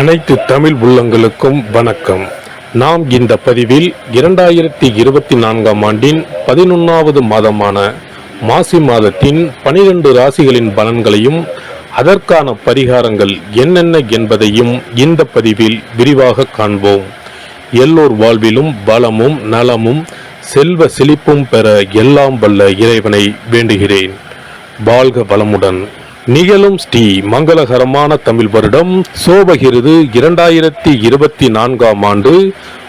அனைத்து தமிழ் உள்ளங்களுக்கும் வணக்கம். நாம் இந்த பதிவில் இரண்டாயிரத்தி இருபத்தி நான்காம் ஆண்டின் பதினொன்றாவது மாதமான மாசி மாதத்தின் பனிரெண்டு ராசிகளின் பலன்களையும் அதற்கான பரிகாரங்கள் என்னென்ன என்பதையும் இந்த பதிவில் விரிவாக காண்போம். எல்லோர் வாழ்விலும் பலமும் நலமும் செல்வ செழிப்பும் பெற எல்லாம் வல்ல இறைவனை வேண்டுகிறேன். வாழ்க வளமுடன். நிகழும் ஸ்ரீ மங்களகரமான தமிழ் வருடம் சோபகிருது இரண்டாயிரத்தி இருபத்தி நான்காம் ஆண்டு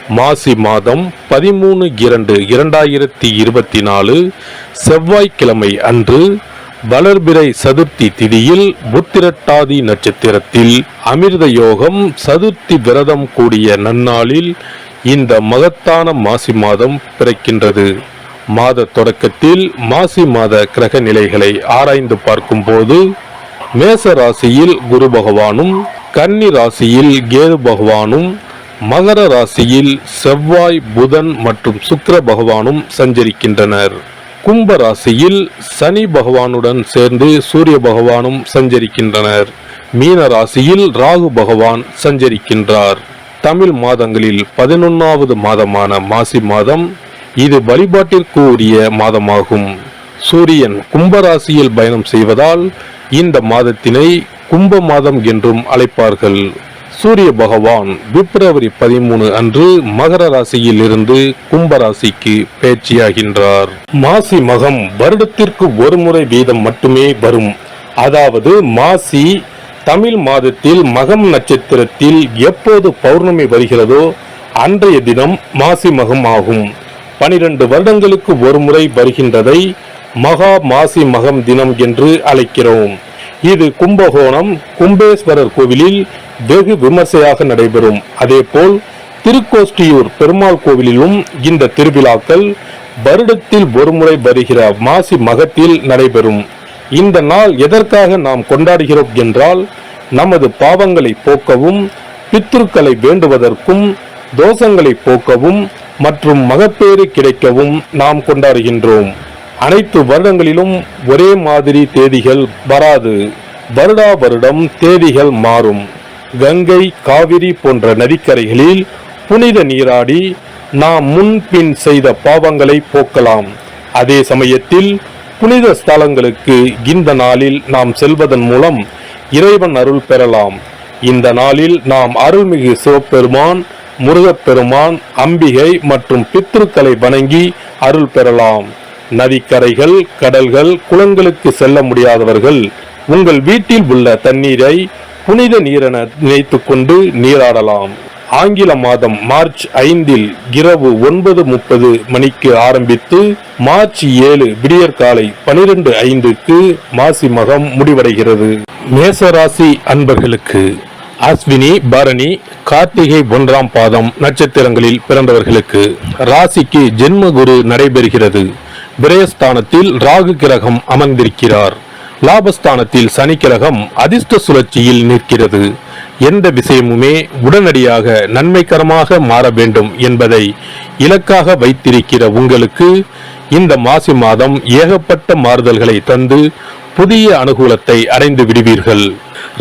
மாசி மாதம் பதிமூணு இரண்டு இரண்டாயிரத்தி இருபத்தி நாலு செவ்வாய்க்கிழமை அன்று வளர்பிறை சதுர்த்தி திதியில் புத்திரட்டாதி நட்சத்திரத்தில் அமிர்த யோகம் சதுர்த்தி விரதம் கூடிய நன்னாளில் இந்த மகத்தான மாசி மாதம் பிறக்கின்றது. மாத தொடக்கத்தில் மாசி மாத கிரக நிலைகளை ஆராய்ந்து பார்க்கும்போது மேச ராசியில் குரு பகவானும் கன்னி ராசியில் கேது பகவானும் மகர ராசியில் செவ்வாய் புதன் மற்றும் சுக்கர பகவானும் சஞ்சரிக்கின்றனர். கும்ப ராசியில் சனி பகவானுடன் சேர்ந்து சூரிய பகவானும் சஞ்சரிக்கின்றனர். மீன ராசியில் ராகு பகவான் சஞ்சரிக்கின்றார். தமிழ் மாதங்களில் பதினொன்றாவது மாதமான மாசி மாதம் இது வழிபாட்டிற்கு உரிய மாதமாகும். சூரியன் கும்பராசியில் பயணம் செய்வதால் இந்த மாதத்தினை கும்ப மாதம் என்றும் அழைப்பார்கள். சூரிய பகவான் பிப்ரவரி பதிமூணு அன்று மகர ராசியில் இருந்து கும்பராசிக்கு பேச்சியாகின்றார். மாசி மகம் வருடத்திற்கு ஒரு முறை வீதம் மட்டுமே வரும். அதாவது மாசி தமிழ் மாதத்தில் மகம் நட்சத்திரத்தில் எப்போது பௌர்ணமி வருகிறதோ அன்றைய தினம் மாசி மகம் ஆகும். பனிரெண்டு வருடங்களுக்கு ஒரு முறை வருகின்றதை மகா மாசி மகம் தினம் என்று அழைக்கிறோம். இது கும்பகோணம் கும்பேஸ்வரர் கோவிலில் வெகு விமர்சையாக நடைபெறும். அதேபோல் திருக்கோஷ்டியூர் பெருமாள் கோவிலிலும் இந்த திருவிழாக்கள் வருடத்தில் ஒருமுறை வருகிற மாசி மகத்தில் நடைபெறும். இந்த நாள் எதற்காக நாம் கொண்டாடுகிறோம் என்றால் நமது பாவங்களை போக்கவும் பித்ருக்களை வேண்டுவதற்கும் தோஷங்களை போக்கவும் மற்றும் மகப்பேறு கிடைக்கவும் நாம் கொண்டாடுகின்றோம். அனைத்து வருடங்களிலும் ஒரே மாதிரி தேதிகள் வராது. வருடா வருடம் தேதிகள் மாறும். கங்கை காவிரி போன்ற நதிக்கரைகளில் புனித நீராடி நாம் முன்பின் செய்த பாவங்களை போக்கலாம். அதே சமயத்தில் புனித ஸ்தலங்களுக்கு இந்த நாளில் நாம் செல்வதன் மூலம் இறைவன் அருள் பெறலாம். இந்த நாளில் நாம் அருள்மிகு சிவபெருமான் முருகப்பெருமான் அம்பிகை மற்றும் பித்ருக்களை வணங்கி அருள் பெறலாம். நதிக்கரைகள் கடல்கள் குளங்களுக்கு செல்ல முடியாதவர்கள் உங்கள் வீட்டில் உள்ள தண்ணீரை புனித நீரென நினைத்துக் கொண்டு நீராடலாம். ஆங்கில மாதம் மார்ச் ஐந்தில் இரவு ஒன்பது முப்பது மணிக்கு ஆரம்பித்து மார்ச் ஏழு விடியற்காலை பனிரெண்டு ஐந்துக்கு மாசி மகம் முடிவடைகிறது. மேசராசி அன்பர்களுக்கு அஸ்வினி பரணி கார்த்திகை ஒன்றாம் பாதம் நட்சத்திரங்களில் பிறந்தவர்களுக்கு ராசிக்கு ஜென்ம குரு நடைபெறுகிறது. விரயஸ்தானத்தில் ராகு கிரகம் அமர்ந்திருக்கிறார். லாபஸ்தானத்தில் சனி கிரகம் அதிர்ஷ்ட சுழற்சியில் நிற்கிறது. எந்த விஷயமுமே உடனடியாக நன்மைகரமாக மாற வேண்டும் என்பதை இலக்காக வைத்திருக்கிற உங்களுக்கு இந்த மாசி மாதம் ஏகப்பட்ட மாறுதல்களை தந்து புதிய அனுகூலத்தை அடைந்து விடுவீர்கள்.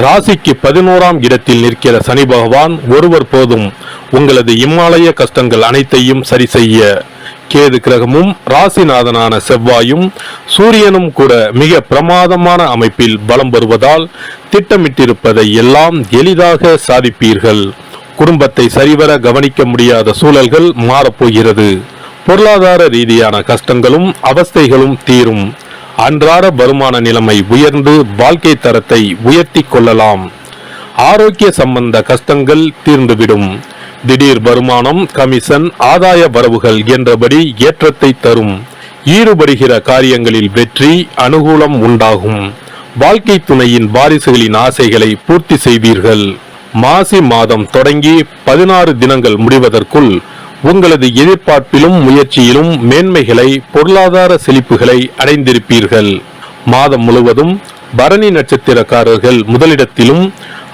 ராசிக்கு பதினோராம் இடத்தில் நிற்கிற சனி பகவான் ஒருவர் போதும். உங்களது இம்மாலய கஷ்டங்கள் அனைத்தையும் சரி செய்ய. கேது கிரகமும் ராசிநாதனான செவ்வாயும் சூரியனும் கூட மிக பிரமாதமான அமைப்பில் பலம் வருவதால் திட்டமிட்டிருப்பதை எல்லாம் எளிதாக சாதிப்பீர்கள். குடும்பத்தை சரிவர கவனிக்க முடியாத சூழல்கள் மாறப்போகிறது. பொருளாதார ரீதியான கஷ்டங்களும் அவஸ்தைகளும் தீரும். அன்றாட வருமான நிலைமை உயர்ந்து வாழ்க்கை தரத்தை உயர்த்தி கொள்ளலாம். ஆரோக்கிய சம்பந்த கஷ்டங்கள் தீர்ந்துவிடும். திடீர் வருமானம் கமிஷன் ஆதாய வரவுகள் என்றபடி ஏற்றத்தை தரும். ஈடுபடுகிற காரியங்களில் வெற்றி அனுகூலம் உண்டாகும். வாழ்க்கை துணையின் வாரிசுகளின் ஆசைகளை பூர்த்தி செய்வீர்கள். மாசி மாதம் தொடங்கி பதினாறு தினங்கள் முடிவதற்குள் உங்களது எதிர்பார்ப்பிலும் முயற்சியிலும் மேன்மைகளை பொருளாதார செழிப்புகளை அடைந்திருப்பீர்கள். மாதம் முழுவதும் பரணி நட்சத்திரக்காரர்கள் முதலிடத்திலும்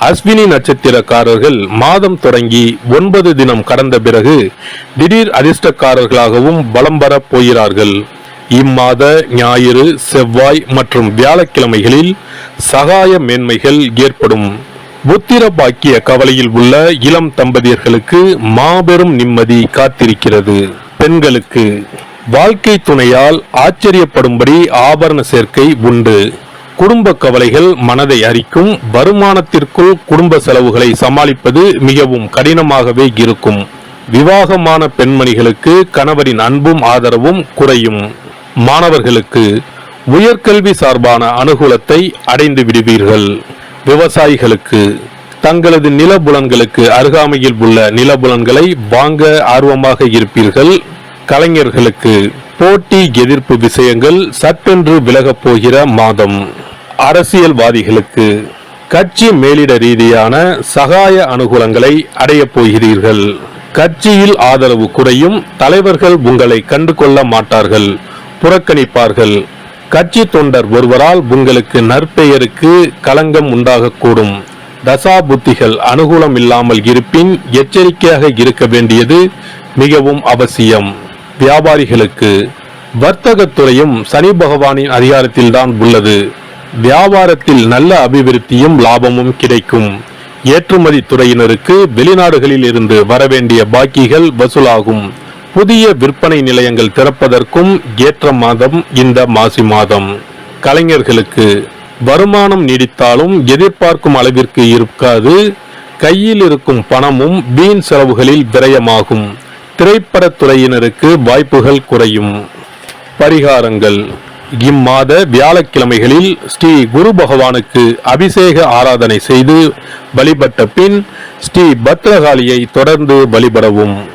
அஸ்வினி நட்சத்திரக்காரர்கள் மாதம் தொடங்கி ஒன்பது தினம் கடந்த பிறகு திடீர் அதிர்ஷ்டக்காரர்களாகவும் பலம் பெறப் போகிறார்கள். இம்மாத ஞாயிறு செவ்வாய் மற்றும் வியாழக்கிழமைகளில் சகாய மேன்மைகள் ஏற்படும். புத்திர பாக்கிய கவலையில் உள்ள இளம் தம்பதியர்களுக்கு மாபெரும் நிம்மதி காத்திருக்கிறது. பெண்களுக்கு வாழ்க்கை துணையால் ஆச்சரியப்படும்படி ஆபரண சேர்க்கை உண்டு. குடும்ப கவலைகள் மனதை அரிக்கும். வருமானத்திற்குள் குடும்ப செலவுகளை சமாளிப்பது மிகவும் கடினமாகவே இருக்கும். விவாகமான பெண்மணிகளுக்கு கணவரின் அன்பும் ஆதரவும் குறையும். மாணவர்களுக்கு உயர்கல்வி சார்பான அனுகூலத்தை அடைந்து விடுவீர்கள். விவசாயிகளுக்கு தங்களது நிலபுலன்களுக்கு அருகாமையில் உள்ள நிலபுலன்களை வாங்க ஆர்வமாக இருப்பீர்கள். கலைஞர்களுக்கு போட்டி எதிர்ப்பு விஷயங்கள் சட்டென்று விலகப் போகிற மாதம். அரசியல்வாதிகளுக்கு கட்சி மேலிட ரீதியான சகாய அனுகூலங்களை அடையப் போகிறீர்கள். கட்சியில் ஆதரவு குறையும் தலைவர்கள் உங்களை கண்டு கொள்ள மாட்டார்கள் புறக்கணிப்பார்கள். கட்சி தொண்டர் ஒருவரால் உங்களுக்கு நற்பெயருக்கு களங்கம் உண்டாகக்கூடும். தசா புத்திகள் அனுகூலம் இல்லாமல் இருப்பின் எச்சரிக்கையாக இருக்க வேண்டியது மிகவும் அவசியம். வியாபாரிகளுக்கு வர்த்தகத்துறையும் சனி பகவானின் அதிகாரத்தில்தான் உள்ளது. வியாபாரத்தில் நல்ல அபிவிருத்தியும் லாபமும் கிடைக்கும். ஏற்றுமதி துறையினருக்கு வெளிநாடுகளில் இருந்து வரவேண்டிய பாக்கிகள் வசூலாகும். புதிய விற்பனை நிலையங்கள் திறப்பதற்கும் ஏற்ற மாதம் இந்த மாசி மாதம். கலைஞர்களுக்கு வருமானம் நீடித்தாலும் எதிர்பார்க்கும் அளவிற்கு இருக்காது கையில் இருக்கும் பணமும் வீண் செலவுகளில் விரயமாகும். திரைப்படத் துறையினருக்கு வாய்ப்புகள் குறையும். பரிகாரங்கள். இம்மாத வியாழக்கிழமைகளில் ஸ்ரீ குரு பகவானுக்கு அபிஷேக ஆராதனை செய்து வழிபட்ட பின் ஸ்ரீ பத்ரகாளியை தொடர்ந்து வழிபடவும்.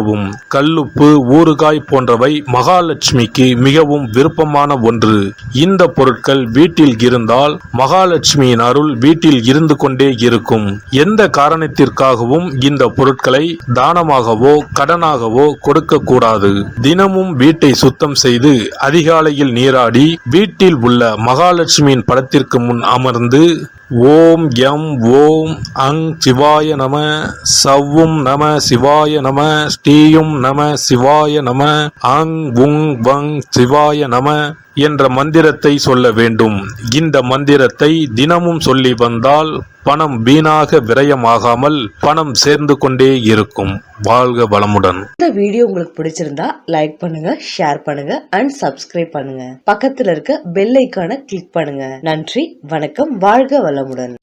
கல்லுப்பு ஊறுகாய் போன்றவை மகாலட்சுமிக்கு மிகவும் விருப்பமான ஒன்று. இந்த பொருட்கள் வீட்டில் இருந்தால் மகாலட்சுமியின் அருள் வீட்டில் இருந்து கொண்டே இருக்கும். எந்த காரணத்திற்காகவும் இந்த பொருட்களை தானமாகவோ கடனாகவோ கொடுக்க கூடாது தினமும் வீட்டை சுத்தம் செய்து அதிகாலையில் நீராடி வீட்டில் உள்ள மகாலட்சுமியின் படத்திற்கு முன் அமர்ந்து ஓம் எம் ஓம் அங் சிவாய நம சவ்வும் நம சிவாய நம ஸ்ரீயும் நம சிவாய நம அங் உங் வங் சிவாய நம. என்ற மந்திரத்தை சொல்ல வேண்டும். இந்த மந்திரத்தை தினமும் சொல்லி வந்தால் பணம் வீணாக விரயமாகாமல் பணம் சேர்ந்து கொண்டே இருக்கும். வாழ்க வளமுடன். இந்த வீடியோ உங்களுக்கு பிடிச்சிருந்தா லைக் பண்ணுங்க ஷேர் பண்ணுங்க அண்ட் சப்ஸ்கிரைப் பண்ணுங்க. பக்கத்துல இருக்க பெல் ஐக்கான கிளிக் பண்ணுங்க. நன்றி வணக்கம் வாழ்க வளமுடன்.